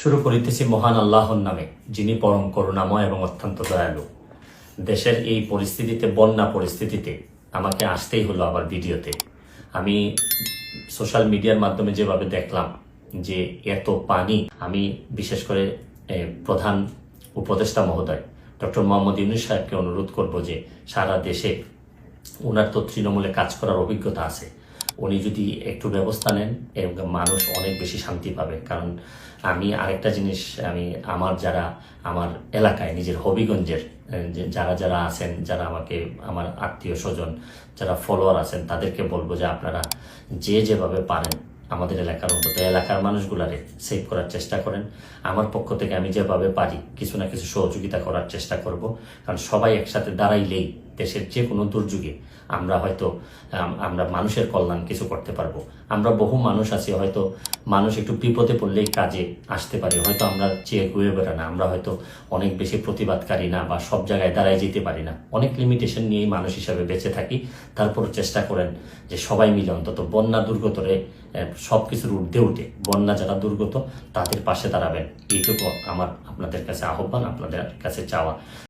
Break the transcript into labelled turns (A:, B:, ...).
A: শুরু করিতেছি মহান আল্লাহর নামে, যিনি পরম করুণাময় এবং অত্যন্ত দয়ালু। দেশের এই পরিস্থিতিতে, বন্যা পরিস্থিতিতে, আমাকে আসতেই হলো আবার ভিডিওতে। আমি সোশ্যাল মিডিয়ার মাধ্যমে যেভাবে দেখলাম যে এত পানি, আমি বিশেষ করে প্রধান উপদেষ্টা মহোদয়, ডক্টর মোহাম্মদ ইউনুস সাহেবকে অনুরোধ করব যে সারা দেশে ওনার তো তৃণমূলে কাজ করার অভিজ্ঞতা আছে। উনি যদি একটু ব্যবস্থা নেন এবং মানুষ অনেক বেশি শান্তি পাবে। কারণ আমি আরেকটা জিনিস, আমি আমার যারা, আমার এলাকায়, নিজের হবিগঞ্জের যারা যারা আছেন, যারা আমাকে, আমার আত্মীয় স্বজন, যারা ফলোয়ার আছেন, তাদেরকে বলব যে আপনারা যে যেভাবে পারেন, আমাদের এলাকার অন্তত এলাকার মানুষগুলারে সেভ করার চেষ্টা করেন। আমার পক্ষ থেকে আমি যেভাবে পারি, কিছু না কিছু সহযোগিতা করার চেষ্টা করব। কারণ সবাই একসাথে দাঁড়াইলেই দেশের যে কোনো দুর্যোগে আমরা হয়তো আমরা মানুষের কল্যাণ কিছু করতে পারব। আমরা বহু মানুষ আছি, হয়তো মানুষ একটু বিপদে পড়লেই কাজে আসতে পারি। হয়তো আমরা চেয়ে ঘুরে বেড়া না আমরা হয়তো অনেক বেশি প্রতিবাদকারী না বা সব জায়গায় দাঁড়ায় যেতে পারি না। অনেক লিমিটেশন নিয়েই মানুষ হিসাবে বেঁচে থাকি। তারপর চেষ্টা করেন যে সবাই মিলে অন্তত বন্যা দুর্গতরে সব কিছুর ঊর্ধ্বে উঠে বন্যা যারা দুর্গত, তাদের পাশে দাঁড়াবেন। এইটুকু আমার আপনাদের কাছে আহ্বান, আপনাদের কাছে চাওয়া।